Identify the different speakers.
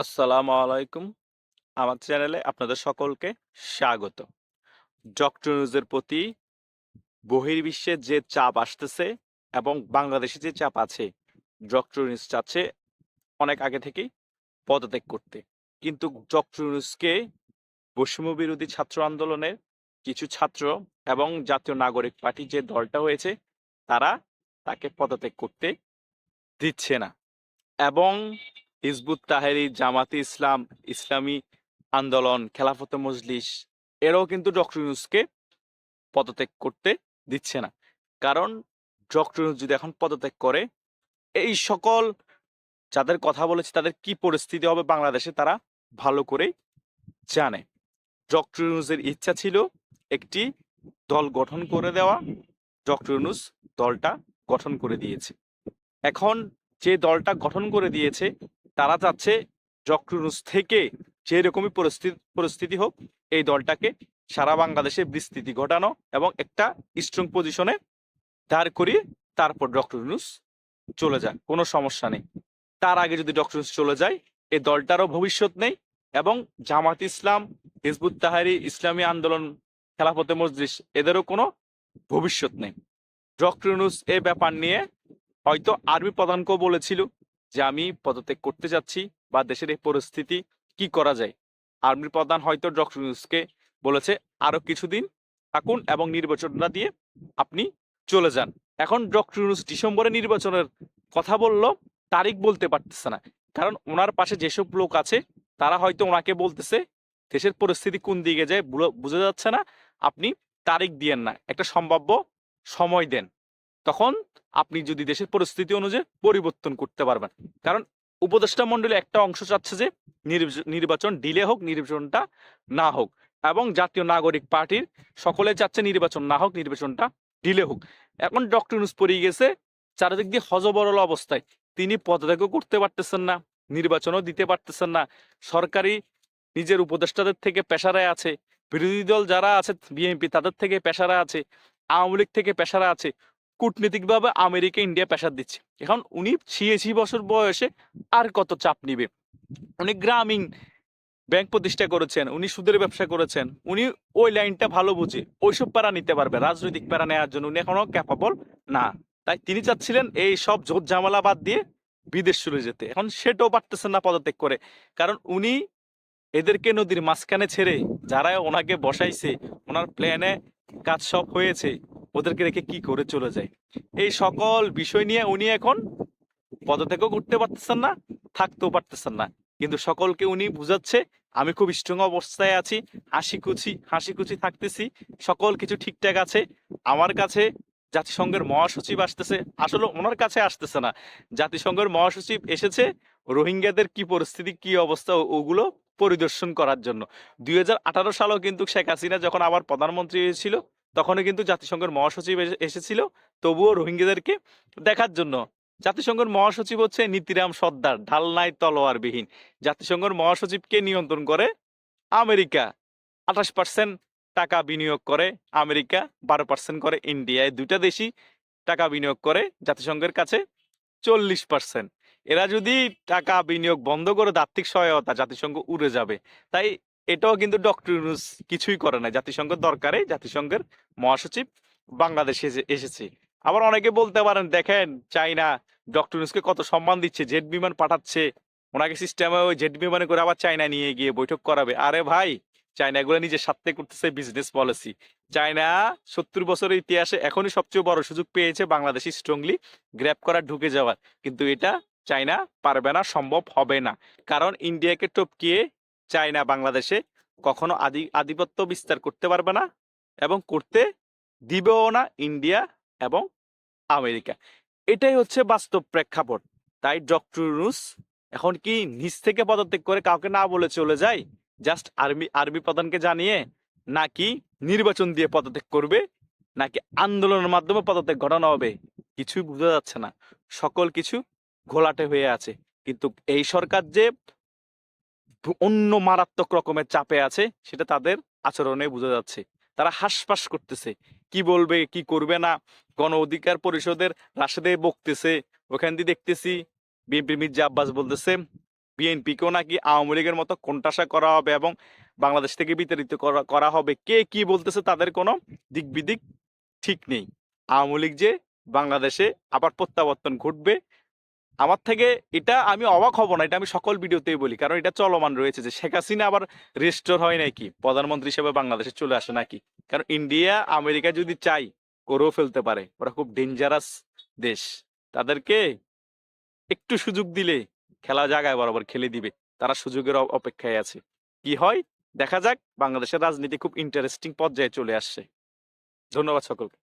Speaker 1: আসসালামু আলাইকুম আমার চ্যানেলে আপনাদের সকলকে স্বাগত। ডক্টর নিউজের প্রতি বহির্বিশ্বে যে চাপ আসতেছে এবং বাংলাদেশে যে চাপ আছে ডক্টর নিউজ চাচ্ছে অনেক আগে থেকেই পদত্যাগ করতে। কিন্তু ডক্টর নিউজকে বৈষম্য বিরোধী ছাত্র আন্দোলনের কিছু ছাত্র এবং জাতীয় নাগরিক পার্টি যে দলটা হয়েছে, তারা তাকে পদত্যাগ করতে দিচ্ছে না। এবং হিজবুত তাহেরি, জামাতে ইসলাম, ইসলামী আন্দোলন, খেলাফত মজলিস, এরাও কিন্তু ডক্টর ইউনুসকে পদত্যাগ করতে দিচ্ছে না। কারণ ডক্টর ইউনুস যদি এখন পদত্যাগ করে, এই সকল যাদের কথা বলেছে, তাদের কি পরিস্থিতি হবে বাংলাদেশে তারা ভালো করেই জানে। ডক্টর ইউনুসের ইচ্ছা ছিল একটি দল গঠন করে দেওয়া, ডক্টর ইউনুস দলটা গঠন করে দিয়েছে। এখন যে দলটা গঠন করে দিয়েছে তারা চাচ্ছে জকরুনুস থেকে যে রকমই পরিস্থিতি পরিস্থিতি হোক, এই দলটাকে সারা বাংলাদেশে বিস্তৃতি ঘটানো এবং একটা স্ট্রং পজিশনে দাঁড় করিয়ে তারপর ডক্টরনুস চলে যায় কোনো সমস্যা নেই। তার আগে যদি ডক্টরনুস চলে যায় এই দলটারও ভবিষ্যৎ নেই এবং জামাত ইসলাম, হিজবুত তাহারি, ইসলামী আন্দোলন, খেলাফতে মজলিস, এদেরও কোনো ভবিষ্যৎ নেই। ডক্টর এ ব্যাপার নিয়ে হয়তো আর্মি প্রধানকেও বলেছিল যে আমি পদত্যাগ করতে যাচ্ছি বা দেশের এই পরিস্থিতি কি করা যায়। আর্মির প্রধান হয়তো ইউনুসকে বলেছে, আরও কিছুদিন থাকুন এবং নির্বাচনটা দিয়ে আপনি চলে যান। এখন ইউনুস ডিসেম্বরে নির্বাচনের কথা বলল, তারিখ বলতে পারতেছে না। কারণ ওনার পাশে যেসব লোক আছে, তারা হয়তো ওনাকে বলতেছে, দেশের পরিস্থিতি কোন দিকে যায় বুঝা- বোঝা যাচ্ছে না, আপনি তারিখ দিয়েন না। একটা সম্ভাব্য সময় দেন। তখন আপনি যদি দেশের পরিস্থিতি অনুযায়ী পরিবর্তন করতে পারবেন। কারণ উপদেষ্টা মন্ডলী একটা অংশ চাচ্ছে যে নির্বাচন ডিলে হোক, নির্বাচনটা না হোক এবং জাতীয় নাগরিক পার্টির সকলে চাচ্ছে নির্বাচন না হোক, নির্বাচনটা ডিলে হোক। এখন ডক্টর ইউনুস পড়িয়ে গেছে, চারিদিক দিয়ে হজবরল অবস্থায়। তিনি পদত্যাগও করতে পারতেছেন না, নির্বাচনও দিতে পারতেছেন না। সরকারি নিজের উপদেষ্টাদের থেকে পেশারায় আছে। বিরোধী দল যারা আছে, বিএনপি তাদের থেকে পেশারা আছে, আওয়ামী লীগ থেকে পেশারা আছে। কূটনীতিকভাবে আমেরিকা, ইন্ডিয়া প্রেশার দিচ্ছে। এখন উনি ছিয়াশি বছর বয়সে আর কত চাপ নিবে? উনি গ্রামীণ ব্যাংক প্রতিষ্ঠা করেছেন, উনি সুদের ব্যবসা করেছেন, উনি ওই লাইনটা ভালো বুঝে, ওইসব প্যারা নিতে পারবে, রাজনৈতিক প্যারা নেওয়ার জন্য উনি এখনও ক্যাপাবল না। তাই তিনি চাচ্ছিলেন এই সব ঝোট ঝামেলা বাদ দিয়ে বিদেশ চলে যেতে। এখন সেটাও পারতেছেন না পদত্যাগ করে। কারণ উনি এদেরকে নদীর মাঝখানে ছেড়ে, যারা ওনাকে বসাইছে, ওনার প্ল্যানে কাজ সব হয়েছে। ওদেরকে রেখে কি করে চলে যায়? এই সকল বিষয় নিয়ে উনি এখন পদত্যাগও করতে পারতেছেন না, থাকতেও পারতেছেন না। কিন্তু সকলকে উনি বুঝাচ্ছে, আমি খুব স্ট্রং অবস্থায় আছি হাসি খুশি হাসি খুশি থাকতেছি, সকল কিছু ঠিকঠাক আছে। আমার কাছে জাতিসংঘের মহাসচিব আসতেছে, আসলে ওনার কাছে আসতেছে না। জাতিসংঘের মহাসচিব এসেছে, রোহিঙ্গাদের কি পরিস্থিতি, কি অবস্থা ওগুলো পরিদর্শন করার জন্য। দুই হাজার আঠারো সালেও কিন্তু শেখ হাসিনা যখন আবার প্রধানমন্ত্রী হয়েছিল তখনও কিন্তু জাতিসংঘের মহাসচিব এসে- এসেছিল। তবুও রোহিঙ্গাদেরকে দেখার জন্য। জাতিসংঘের মহাসচিব হচ্ছে নীতিরাম সর্দার ঢাল নাই তলোয়ার বিহীন জাতিসংঘের মহাসচিবকে নিয়ন্ত্রণ করে আমেরিকা। আঠাশ পার্সেন্ট টাকা বিনিয়োগ করে আমেরিকা, বারো পার্সেন্ট করে ইন্ডিয়ায় দুইটা দেশই টাকা বিনিয়োগ করে জাতিসংঘের কাছে চল্লিশ পার্সেন্ট এরা যদি টাকা বিনিয়োগ বন্ধ করে আর্থিক সহায়তা জাতিসংঘ উড়ে যাবে। তাই এটাও কিন্তু ডক্টর ইউনুস কিছুই করে না জাতিসংঘের দরকারে জাতিসংঘের মহাসচিব বাংলাদেশে এসেছে। আবার অনেকে বলতে পারেন, দেখেন চাইনা ডক্টর ইউনুসকে কত সম্মান দিচ্ছে, জেট বিমান পাঠাচ্ছে। ওনাকে সিস্টেমে ওই জেট বিমানে করে আবার চায়না নিয়ে গিয়ে বৈঠক করাবে। আরে ভাই, চায়না এগুলো নিজের স্বার্থে করতেছে বিজনেস পলিসি চায়না সত্তর বছরের ইতিহাসে এখনই সবচেয়ে বড় সুযোগ পেয়েছে বাংলাদেশি স্ট্রংলি গ্র্যাপ করা, ঢুকে যাওয়ার। কিন্তু এটা চায়না পারবে না, সম্ভব হবে না। কারণ ইন্ডিয়াকে টপকিয়ে চায়না বাংলাদেশে কখনো আদি, আধিপত্য বিস্তার করতে পারবে না এবং করতে দিবেও না ইন্ডিয়া এবং আমেরিকা। এটাই হচ্ছে বাস্তব প্রেক্ষাপট। তাই ডক্টর রুস এখন কি নিজ থেকে পদত্যাগ করে কাউকে না বলে চলে যায়, জাস্ট আর্মি আর্মি প্রধানকে জানিয়ে নাকি নির্বাচন দিয়ে পদত্যাগ করবে, নাকি আন্দোলনের মাধ্যমে পদত্যাগ ঘটানো হবে, কিছুই বোঝা যাচ্ছে না। সকল কিছু ঘোলাটে হয়ে আছে। কিন্তু এই সরকার যে অন্য মারাত্মক রকমের চাপে আছে, সেটা তাদের আচরণে বোঝা যাচ্ছে। তারা হাসপাস করতেছে। কি বলবে, কি করবে না? গণ অধিকার পরিষদের রাশেদে বকতেছে। ওখান দিয়ে দেখতেছি বিএনপি মির্জা আব্বাস বলতেছে, বিএনপিকেও নাকি আওয়ামী লীগের মতো কোণঠাসা করা হবে এবং বাংলাদেশ থেকে বিতাড়িত করা হবে। কে কি বলতেছে তাদের কোনো দিক বিদিক ঠিক নেই। আওয়ামী লীগ যে বাংলাদেশে আবার প্রত্যাবর্তন ঘটবে আমার থেকে এটা আমি অবাক হব না, এটা আমি সকল ভিডিওতেই বলি, কারণ এটা চলমান রয়েছে যে শেখ হাসিনা আবার রেস্টোর হয় নাকি প্রধানমন্ত্রী হিসেবে বাংলাদেশে চলে আসে নাকি? কারণ ইন্ডিয়া আমেরিকা যদি চাই, করেও ফেলতে পারে। ওরা খুব ডেঞ্জারাস দেশ। তাদেরকে একটু সুযোগ দিলে খেলা জায়গায় বরাবর খেলে দিবে। তারা সুযোগের অপেক্ষায় আছে। কি হয়? দেখা যাক, বাংলাদেশের রাজনীতি খুব ইন্টারেস্টিং পর্যায়ে চলে আসছে। ধন্যবাদ সকলকে।